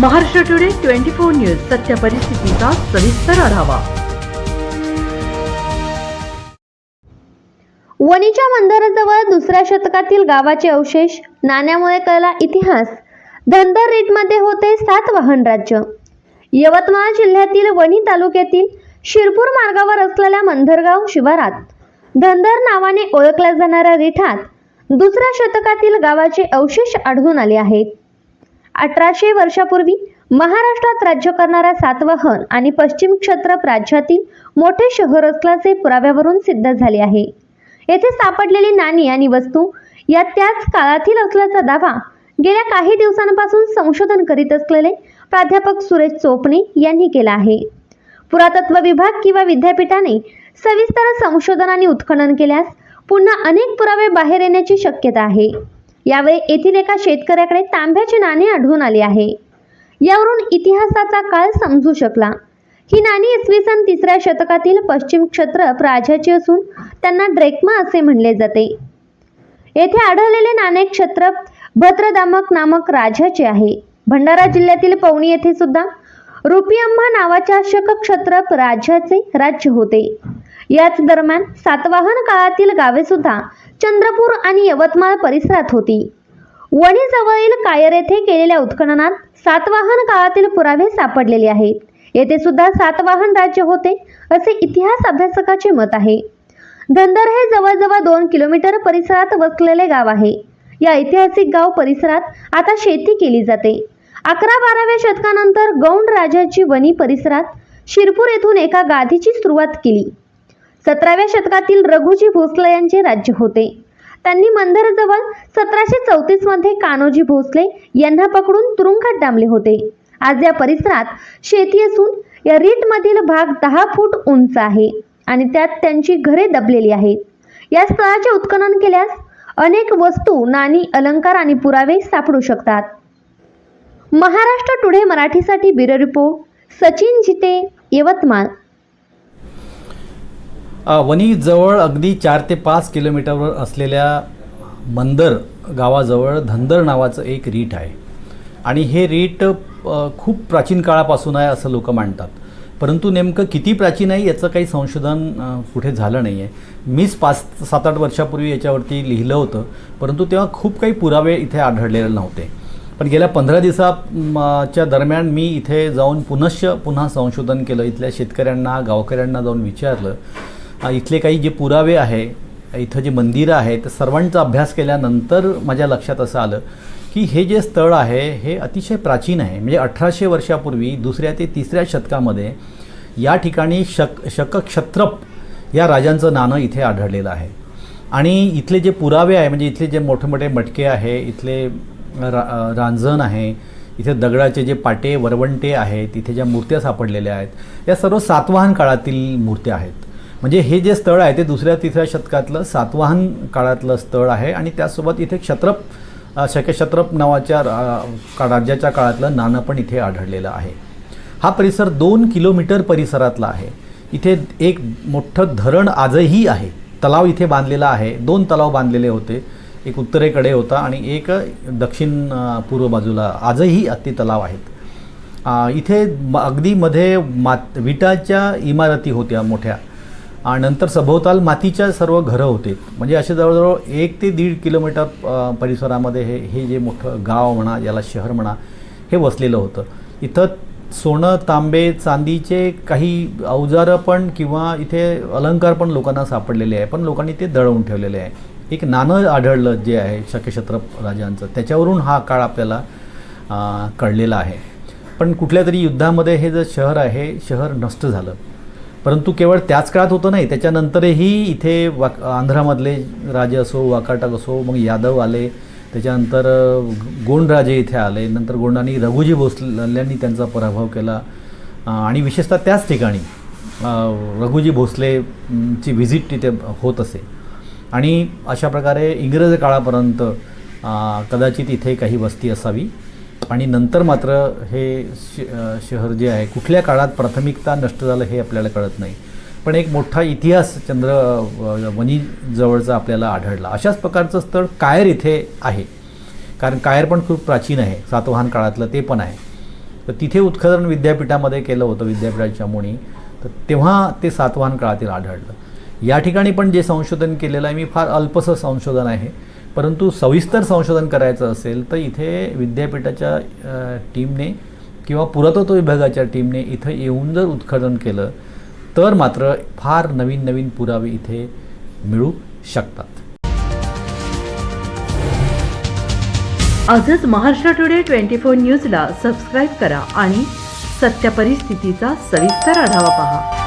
Maharashtra today twenty four news सत्य परिस्थितीचा सविस्तर आढावा. वणीच्या मंदिराजवळ दुसऱ्या शतकातील गावाचे अवशेष नाण्यामुळे कळला इतिहास. धनदर रीटमध्ये होते सात वाहन राज्य. यवतमाळ जिल्ह्यातील वणी तालुक्यातील शिरपूर मार्गावर असलेल्या मंधरगाव शिवारात धनदर नावाने ओळखल्या जाणाऱ्या रिठात दुसऱ्या शतकातील गावाचे अवशेष आढळून आले आहेत. अठराशे वर्षापूर्वी महाराष्ट्रात राज्य करणाऱ्या सातवाहन आणि पश्चिम क्षेत्र राज्यातील मोठे शहर असल्याचे पुराव्यावरून सिद्ध झाले आहे. येथे सापडलेली नाणी आणि वस्तू या त्याच काळातील असल्याचा दावा गेल्या काही दिवसांपासून संशोधन करीत असलेले प्राध्यापक सुरेश चोपणे यांनी केला आहे. पुरातत्व विभाग किंवा विद्यापीठाने सविस्तर संशोधन आणि उत्खनन केल्यास पुन्हा अनेक पुरावे बाहेर येण्याची शक्यता आहे. यावेळी येथील एका शेतकऱ्याकडे तांब्याचे नाणे आढळून आले आहे. यावरून इतिहासाचा काळ समजू शकला. ही नाणी इसवी सन तिसऱ्या शतकातील पश्चिम क्षत्रप राजाची असून त्यांना ड्रेकमा असे म्हणले जाते. येथे आढळलेले नाणे क्षत्रप भद्रदामक नामक राजाचे आहे. भंडारा जिल्ह्यातील पवनी येथे सुद्धा रुपियम्मा नावाच्या शक क्षत्रप राजाचे राज्य होते. याच दरम्यान सातवाहन काळातील गावे सुद्धा चंद्रपूर आणि यवतमाळ परिसरात होती. वणीजवळील कायर येथे केलेल्या उत्खननात सातवाहन काळातील पुरावे सापडलेले आहेत. येथे सुद्धा सातवाहन राज्य होते असे इतिहास अभ्यासकाचे मत आहे. धंदर हे जवळजवळ दोन किलोमीटर परिसरात वसलेले गाव आहे. या ऐतिहासिक गाव परिसरात आता शेती केली जाते. अकरा बाराव्या शतकानंतर गौंड राजाची वणी परिसरात शिरपूर येथून एका गादीची सुरुवात केली. सतराव्या शतकातील रघुजी भोसले यांचे राज्य होते. त्यांनी मंदिराजवळ सतराशे चौतीसमध्ये कान्होजी भोसले यांना पकडून तुरुंगात डांबले होते. आज या परिसरात शेती असून या रीटमधील भाग दहा फूट उंच आहे आणि त्यात त्यांची घरे दबलेली आहेत. या स्थळाचे उत्खनन केल्यास अनेक वस्तू नाणी अलंकार आणि पुरावे सापडू शकतात. महाराष्ट्र टुडे मराठीसाठी ब्युरो रिपोर्ट. सचिन जिते यवतमाळ. वणीजवळ अगदी चार ते पाच किलोमीटरवर असलेल्या मंदर गावाजवळ धंदर नावाचं एक रीट आहे. आणि हे रीट खूप प्राचीन काळापासून आहे असं लोक मांडतात परंतु नेमकं किती प्राचीन आहे याचं काही संशोधन कुठे झालं नाही आहे मीच पाच सात आठ वर्षापूर्वी याच्यावरती लिहिलं होतं परंतु तेव्हा खूप काही पुरावे इथे आढळलेले नव्हते. पण गेल्या पंधरा दिवसाच्या दरम्यान मी इथे जाऊन पुनश्च पुन्हा संशोधन केलं. इथल्या शेतकऱ्यांना गावकऱ्यांना जाऊन विचारलं. इथले काही जे पुरावे आहे इथं जे मंदिरं आहेत सर्वांचा अभ्यास केल्यानंतर माझ्या लक्षात असं आलं की हे जे स्थळ आहे हे अतिशय प्राचीन आहे. म्हणजे अठराशे वर्षापूर्वी दुसऱ्या ते तिसऱ्या शतकामध्ये या ठिकाणी शक शकक्षत्रप या राजांचं नाणं इथे आढळलेलं आहे. आणि इथले जे पुरावे आहे म्हणजे इथले जे मोठे मोठे मटके आहे इथले रा रांजण आहे इथे दगडाचे जे पाटे वरवंटे आहेत इथे ज्या मूर्त्या सापडलेल्या आहेत या सर्व सातवाहन काळातील मूर्त्या आहेत. म्हणजे हे जे स्थळ आहे ते दुसऱ्या तिसऱ्या शतकातलं सातवाहन काळातलं स्थळ आहे आणि त्यासोबत इथे क्षत्रप अ, शकक्षत्रप नावाच्या रा- का- राज्याच्या काळातलं नाणं पण इथे आढळलेलं आहे. हा परिसर दोन किलोमीटर परिसरातला आहे. इथे एक मोठं धरण आजही आहे. तलाव इथे बांधलेला आहे. दोन तलाव बांधलेले होते. एक उत्तरेकडे होता आणि एक दक्षिण पूर्व बाजूला आजही अति तलाव आहेत. इथे म- अगदी मध्ये मात विटाच्या इमारती होत्या मोठ्या. नंतर सभोवताल मातीच्या सर्व घरं होते. म्हणजे असे जवळजवळ एक ते दीड किलोमीटर परिसरामध्ये हे हे जे मोठं गाव म्हणा याला शहर म्हणा हे वसलेलं होतं. इथं सोनं तांबे चांदीचे काही अवजारं पण किंवा इथे अलंकार पण लोकांना सापडलेले आहे. पण लोकांनी ते दळवून ठेवलेले आहे. एक नाणं आढळलं जे आहे शक्यक्षत्रप राजांचं. त्याच्यावरून हा काळ आपल्याला कळलेला आहे. पण कुठल्या तरी युद्धामध्ये हे जे शहर आहे शहर नष्ट झालं. परंतु केवळ त्याच काळात होतं नाही त्याच्यानंतरही इथे वाक आंध्रामधले राजे असो वाकाटक असो मग यादव आले त्याच्यानंतर गोंडराजे इथे आले नंतर गोंडांनी रघुजी भोसल्यांनी त्यांचा पराभव केला. आणि विशेषतः त्याच ठिकाणी रघुजी भोसलेची व्हिजिट तिथे होत असे. आणि अशा प्रकारे इंग्रज काळापर्यंत कदाचित इथे काही वस्ती असावी. आणि नंतर मात्र हे श शहर जे आहे कुठल्या काळात प्राथमिकता नष्ट झालं हे आपल्याला कळत नाही. पण एक मोठा इतिहास चंद्र वनीजवळचा आपल्याला आढळला. अशाच प्रकारचं स्थळ कायर इथे आहे. कारण कायर पण खूप प्राचीन आहे. सातवाहन काळातलं ते पण आहे. तर तिथे उत्खनन विद्यापीठामध्ये केलं होतं विद्यापीठाच्या मुणी तर तेव्हा ते सातवाहन काळातील आढळलं. या ठिकाणी पण जे संशोधन केलेलं आहे मी फार अल्पसं संशोधन आहे. परंतु सविस्तर संशोधन करायचं असेल तर इथे विद्यापीठाच्या टीमने किंवा पुरातत्व विभागाच्या टीमने इथं येऊन जर उत्खनन केलं तर मात्र फार नवीन नवीन पुरावे इथे मिळू शकतात. आजच महाराष्ट्र टुडे ट्वेंटी फोर न्यूजला सबस्क्राईब करा आणि सत्य परिस्थितीचा सविस्तर आढावा पहा.